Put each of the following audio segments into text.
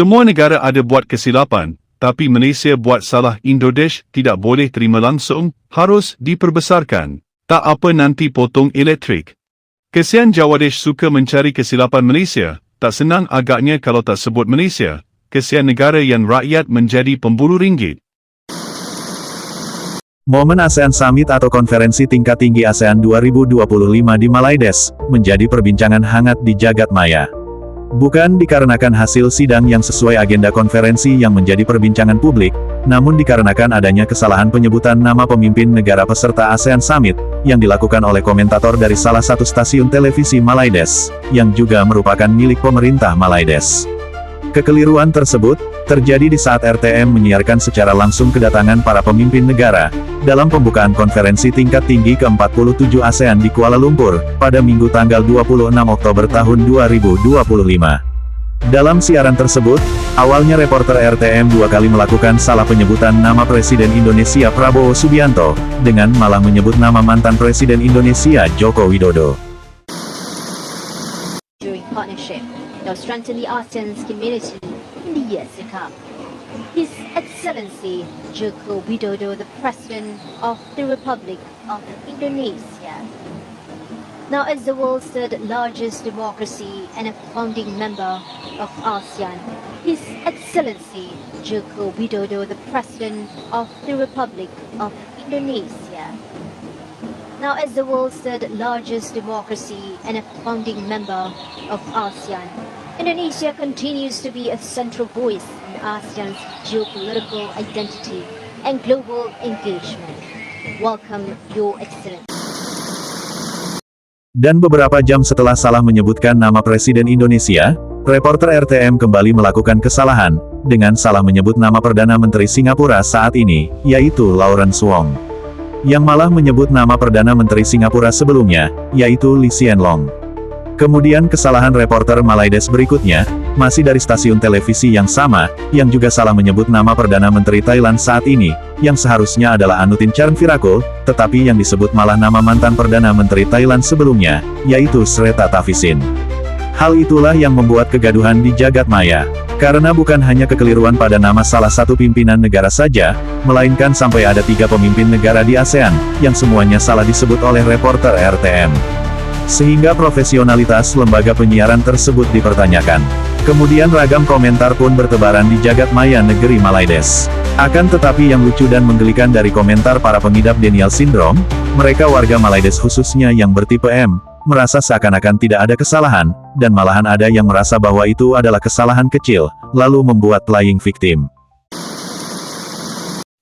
Semua negara ada buat kesilapan, tapi Malaysia buat salah Indodash tidak boleh terima langsung, harus diperbesarkan. Tak apa nanti potong elektrik. Kesian Jawadesh suka mencari kesilapan Malaysia, tak senang agaknya kalau tak sebut Malaysia. Kesian negara yang rakyat menjadi pemburu ringgit. Momen ASEAN Summit atau konferensi tingkat tinggi ASEAN 2025 di Malaides, menjadi perbincangan hangat di jagat maya. Bukan dikarenakan hasil sidang yang sesuai agenda konferensi yang menjadi perbincangan publik, namun dikarenakan adanya kesalahan penyebutan nama pemimpin negara peserta ASEAN Summit, yang dilakukan oleh komentator dari salah satu stasiun televisi Malaides, yang juga merupakan milik pemerintah Malaides. Kekeliruan tersebut, terjadi di saat RTM menyiarkan secara langsung kedatangan para pemimpin negara, dalam pembukaan konferensi tingkat tinggi ke-47 ASEAN di Kuala Lumpur, pada Minggu tanggal 26 Oktober tahun 2025. Dalam siaran tersebut, awalnya reporter RTM dua kali melakukan salah penyebutan nama Presiden Indonesia Prabowo Subianto, dengan malah menyebut nama mantan Presiden Indonesia Joko Widodo. partnership strengthen the ASEAN's community in the years to come. His Excellency Joko Widodo, the President of the Republic of Indonesia. Now, as the world's third largest democracy and a founding member of ASEAN, His Excellency Joko Widodo, the President of the Republic of Indonesia. Now, as the world's third largest democracy and a founding member of ASEAN, Indonesia continues to be a central voice in ASEAN's geopolitical identity and global engagement. Welcome, Your Excellency. Dan beberapa jam setelah salah menyebutkan nama Presiden Indonesia, reporter RTM kembali melakukan kesalahan, dengan salah menyebut nama Perdana Menteri Singapura saat ini, yaitu Lawrence Wong. Yang malah menyebut nama Perdana Menteri Singapura sebelumnya, yaitu Lee Hsien Loong. Kemudian kesalahan reporter Malaides berikutnya, masih dari stasiun televisi yang sama, yang juga salah menyebut nama Perdana Menteri Thailand saat ini, yang seharusnya adalah Anutin Charnvirakul, tetapi yang disebut malah nama mantan Perdana Menteri Thailand sebelumnya, yaitu Sreta Tavisin. Hal itulah yang membuat kegaduhan di jagat maya. Karena bukan hanya kekeliruan pada nama salah satu pimpinan negara saja, melainkan sampai ada tiga pemimpin negara di ASEAN, yang semuanya salah disebut oleh reporter RTM. Sehingga profesionalitas lembaga penyiaran tersebut dipertanyakan. Kemudian ragam komentar pun bertebaran di jagat maya negeri Malaides. Akan tetapi yang lucu dan menggelikan dari komentar para pengidap Daniel Syndrome, mereka warga Malaides khususnya yang bertipe M, merasa seakan-akan tidak ada kesalahan, dan malahan ada yang merasa bahwa itu adalah kesalahan kecil, lalu membuat lying victim.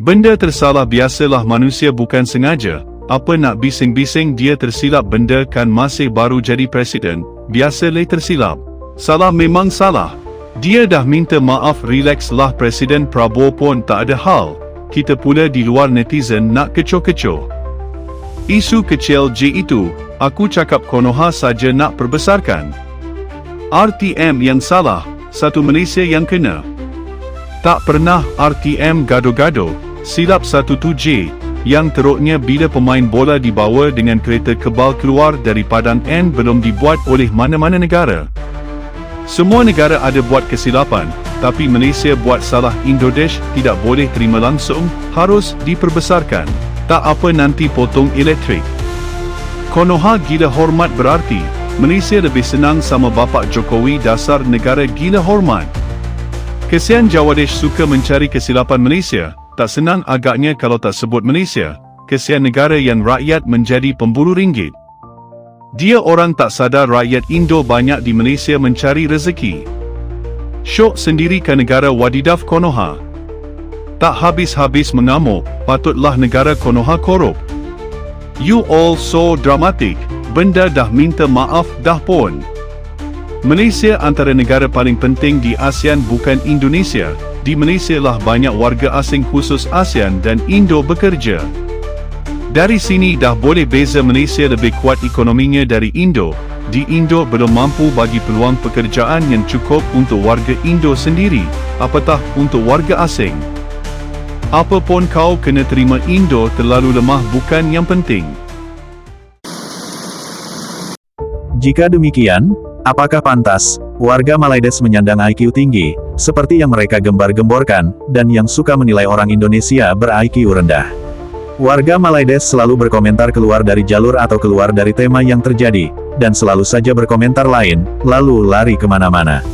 Benda tersalah biasalah manusia bukan sengaja, apa nak bising-bising dia tersilap benda kan masih baru jadi presiden, biasa le tersilap. Salah memang salah. Dia dah minta maaf relax lah Presiden Prabowo pun tak ada hal. Kita pula di luar netizen nak kecoh-kecoh. Isu kecil je itu, aku cakap Konoha saja nak perbesarkan. RTM yang salah, satu Malaysia yang kena. Tak pernah RTM gado-gado, silap satu tu J, yang teruknya bila pemain bola dibawa dengan kereta kebal keluar dari padang N belum dibuat oleh mana-mana negara. Semua negara ada buat kesilapan, tapi Malaysia buat salah Indodash tidak boleh terima langsung, harus diperbesarkan. Tak apa nanti potong elektrik. Konoha gila hormat berarti, Malaysia lebih senang sama bapak Jokowi dasar negara gila hormat. Kesian Jawadesh suka mencari kesilapan Malaysia, tak senang agaknya kalau tak sebut Malaysia. Kesian negara yang rakyat menjadi pemburu ringgit. Dia orang tak sadar rakyat Indo banyak di Malaysia mencari rezeki. Syok sendiri ke negara wadidaf Konoha. Tak habis-habis mengamuk, patutlah negara Konoha korup. You all so dramatic, benda dah minta maaf dah pun. Malaysia antara negara paling penting di ASEAN bukan Indonesia. Di Malaysia lah banyak warga asing khusus ASEAN dan Indo bekerja. Dari sini dah boleh beza Malaysia lebih kuat ekonominya dari Indo. Di Indo belum mampu bagi peluang pekerjaan yang cukup untuk warga Indo sendiri, apatah untuk warga asing. Apa pun kau kena terima Indo terlalu lemah bukan yang penting. Jika demikian, apakah pantas Warga Malaides menyandang IQ tinggi, seperti yang mereka gembar-gemborkan, dan yang suka menilai orang Indonesia ber-IQ rendah. Warga Malaides selalu berkomentar keluar dari jalur atau keluar dari tema yang terjadi, dan selalu saja berkomentar lain, lalu lari ke mana-mana.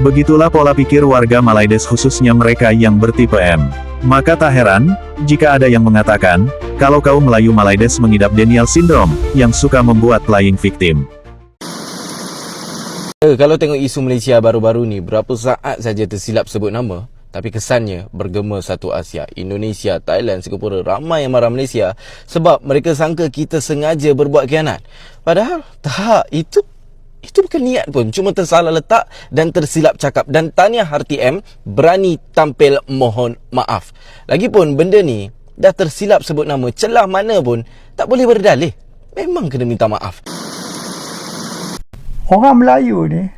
Begitulah pola pikir warga Malaides khususnya mereka yang bertipe M. Maka tak heran, jika ada yang mengatakan, kalau kaum Melayu Malaides mengidap Daniel Syndrome, yang suka membuat playing victim. Eh, kalau tengok isu Malaysia baru-baru ni, berapa saat saja tersilap sebut nama, tapi kesannya bergema satu Asia. Indonesia, Thailand, Singapura, ramai yang marah Malaysia sebab mereka sangka kita sengaja berbuat khianat. Padahal, tak, itu itu bukan niat pun Cuma tersalah letak Dan tersilap cakap Dan Tania RTM Berani tampil mohon maaf Lagipun benda ni Dah tersilap sebut nama Celah mana pun Tak boleh berdalih Memang kena minta maaf Orang Melayu ni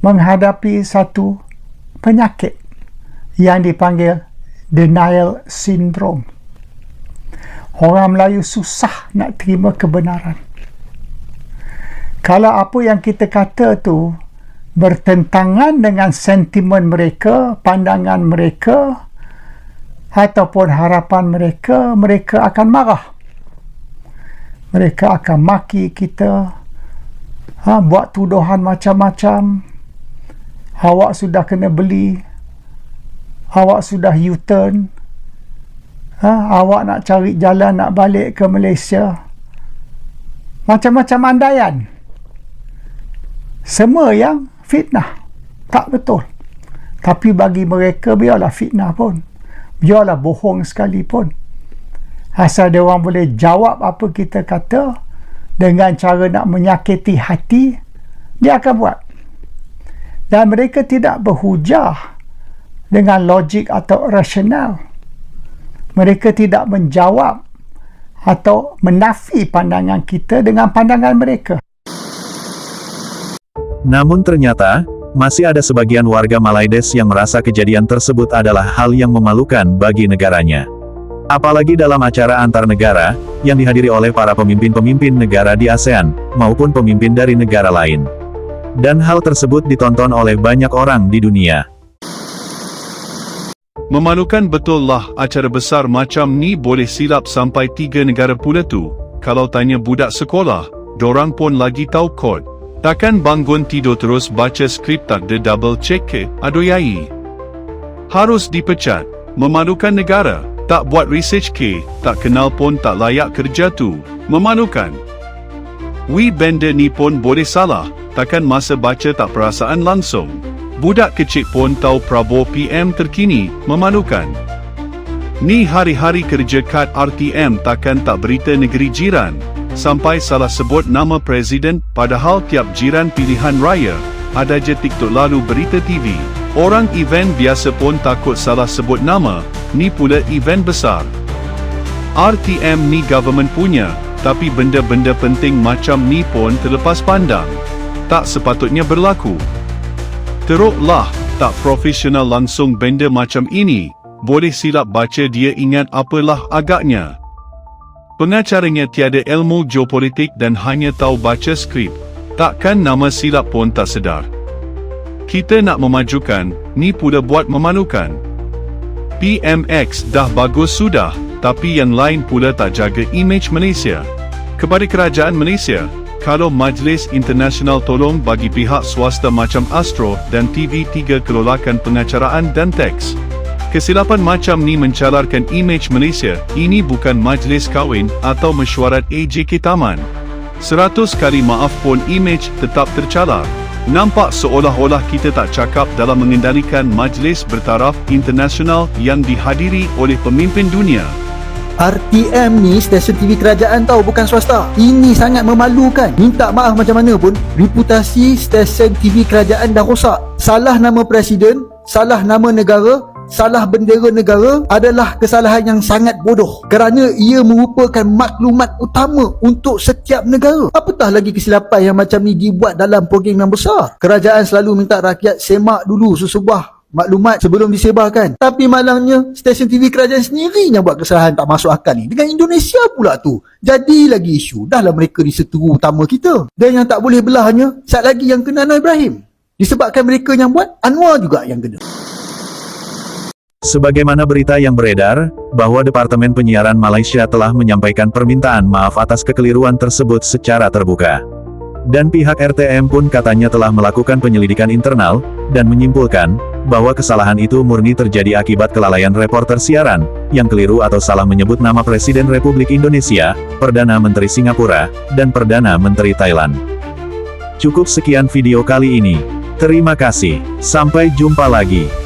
menghadapi satu penyakit yang dipanggil denial syndrome. Orang Melayu susah nak terima kebenaran kalau apa yang kita kata tu bertentangan dengan sentimen mereka, pandangan mereka ataupun harapan mereka, mereka akan marah. Mereka akan maki kita, ha, buat tuduhan macam-macam. Awak sudah kena beli, awak sudah U-turn, ha, awak nak cari jalan nak balik ke Malaysia. Macam-macam andaian. Semua yang fitnah. Tak betul. Tapi bagi mereka biarlah fitnah pun. Biarlah bohong sekalipun. Asal dia orang boleh jawab apa kita kata dengan cara nak menyakiti hati dia akan buat. Dan mereka tidak berhujah dengan logik atau rasional. Mereka tidak menjawab atau menafi pandangan kita dengan pandangan mereka. Namun ternyata, masih ada sebagian warga Malaides yang merasa kejadian tersebut adalah hal yang memalukan bagi negaranya. Apalagi dalam acara antar negara, yang dihadiri oleh para pemimpin-pemimpin negara di ASEAN, maupun pemimpin dari negara lain. Dan hal tersebut ditonton oleh banyak orang di dunia. Memalukan betul lah acara besar macam ni boleh silap sampai tiga negara pula tu. Kalau tanya budak sekolah, dorang pun lagi tahu kod. Takkan bangun tidur terus baca skrip tak ada double check ke, adoyai? Harus dipecat, memalukan negara, tak buat research ke, tak kenal pun tak layak kerja tu, memalukan. We bender ni pun boleh salah, takkan masa baca tak perasaan langsung. Budak kecil pun tahu Prabowo PM terkini, memalukan. Ni hari-hari kerja kad RTM takkan tak berita negeri jiran, sampai salah sebut nama presiden padahal tiap jiran pilihan raya ada je TikTok lalu berita TV. Orang event biasa pun takut salah sebut nama, ni pula event besar. RTM ni government punya, tapi benda-benda penting macam ni pun terlepas pandang. Tak sepatutnya berlaku. Teruklah, tak profesional langsung benda macam ini, boleh silap baca dia ingat apalah agaknya. Pengacaranya tiada ilmu geopolitik dan hanya tahu baca skrip. Takkan nama silap pun tak sedar. Kita nak memajukan, ni pula buat memalukan. PMX dah bagus sudah, tapi yang lain pula tak jaga image Malaysia. Kepada kerajaan Malaysia, kalau Majlis Internasional tolong bagi pihak swasta macam Astro dan TV3 kelolakan pengacaraan dan teks. Kesilapan macam ni mencalarkan imej Malaysia, ini bukan majlis kahwin atau mesyuarat AJK Taman. Seratus kali maaf pun imej tetap tercalar. Nampak seolah-olah kita tak cakap dalam mengendalikan majlis bertaraf internasional yang dihadiri oleh pemimpin dunia. RTM ni stesen TV kerajaan tau bukan swasta. Ini sangat memalukan. Minta maaf macam mana pun Reputasi stesen TV kerajaan dah rosak. Salah nama presiden Salah nama negara salah bendera negara adalah kesalahan yang sangat bodoh kerana ia merupakan maklumat utama untuk setiap negara apatah lagi kesilapan yang macam ni dibuat dalam program yang besar kerajaan selalu minta rakyat semak dulu sesebuah maklumat sebelum disebarkan. Tapi malangnya stesen TV kerajaan sendiri yang buat kesalahan tak masuk akal ni. Dengan Indonesia pula tu. Jadi lagi isu. Dahlah mereka ni seteru utama kita. Dan yang tak boleh belahnya, sat lagi yang kena Anwar Ibrahim. Disebabkan mereka yang buat, Anwar juga yang kena. Sebagaimana berita yang beredar, bahwa Departemen Penyiaran Malaysia telah menyampaikan permintaan maaf atas kekeliruan tersebut secara terbuka. Dan pihak RTM pun katanya telah melakukan penyelidikan internal, dan menyimpulkan, bahwa kesalahan itu murni terjadi akibat kelalaian reporter siaran, yang keliru atau salah menyebut nama Presiden Republik Indonesia, Perdana Menteri Singapura, dan Perdana Menteri Thailand. Cukup sekian video kali ini. Terima kasih. Sampai jumpa lagi.